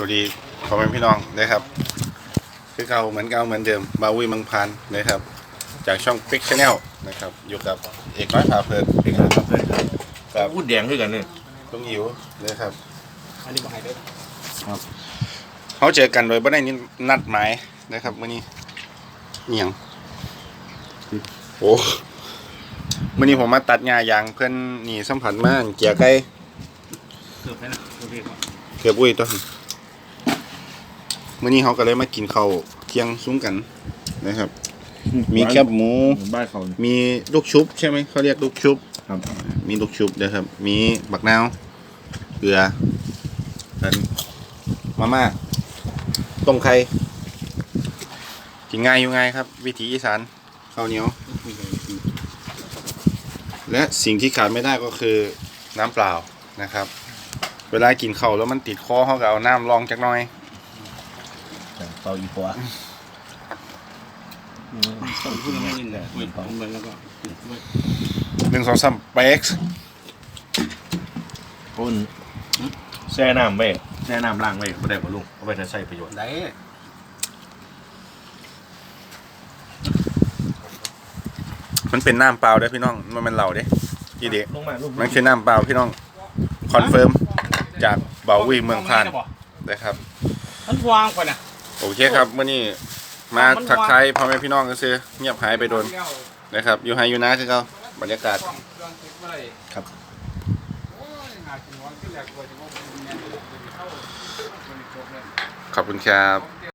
สวัสดีพ่อแม่พี่น้องนะครับ คือเก่าเหมือนเก่าเหมือนเดิมบาวิมังพันนะครับ จากช่อง p i c Channel นะครับ อยู่กับเอกน้อยผาเพลินเอกน้อยผาเพลินกับพูดแดงด้วยกันเนี่ยลุงอิ๋วนะครับอันนี้บอกให้ด้วยเขาเจอกันโดยไม่ได้นัดหมายนะครับมื่อนี้เหียงโอ้มื่อนี้ผมมาตัดหญ้ายางเพื่อนหนีสัมผัสมากเกียร์ไก่เกือบไปนะเกือบไปก่อนเกือบอุ้ยต้น มื่อนี้เขาก็เลยมากินข้าวเที่ยงซุ้มกันนะครับ มีแคบหมู บ้านเขาเนี่ยมีลูกชุบใช่ไหมเขาเรียกลูกชุบ ครับมีลูกชุบนะครับ มีบักนาวเกลือเป็นมาม่าต้มไข่กินง่ายอยู่ง่ายครับ วิถีอีสานข้าวเหนียว และสิ่งที่ขาดไม่ได้ก็คือน้ำเปล่านะครับ เวลากินข้าวแล้วมันติดคอเขาก็เอาน้ำรองจักหน่อย เตาอีปัวต้องพูดไม่ยินเลยคุยผมเหมือนแล้วก็ด้วยหนึ่งสองสามเป๊กอุ่นแช่น้ำไว้แช่น้ำล้างไว้ไม่ได้ป่ะลุงเอาไปใช้ประโยชน์ได้มันเป็นน้ำเปล่าเด้อพี่น้อง มันเป็นเหล่าเด้ยี่เด็ลงมาลุงมันคือน้ำเปล่าพี่น้อง คอนเฟิร์มจากเบาวีเมืองพานนะครับมันวางไปนะ โอเคครับเมื่อนี้มาทักทายพ่อแม่พี่น้องก็ซื้อเงียบหายไปโดนนะครับอยู่ไฮอยู่นะคือเขาบรรยากาศครับขอบคุณครับ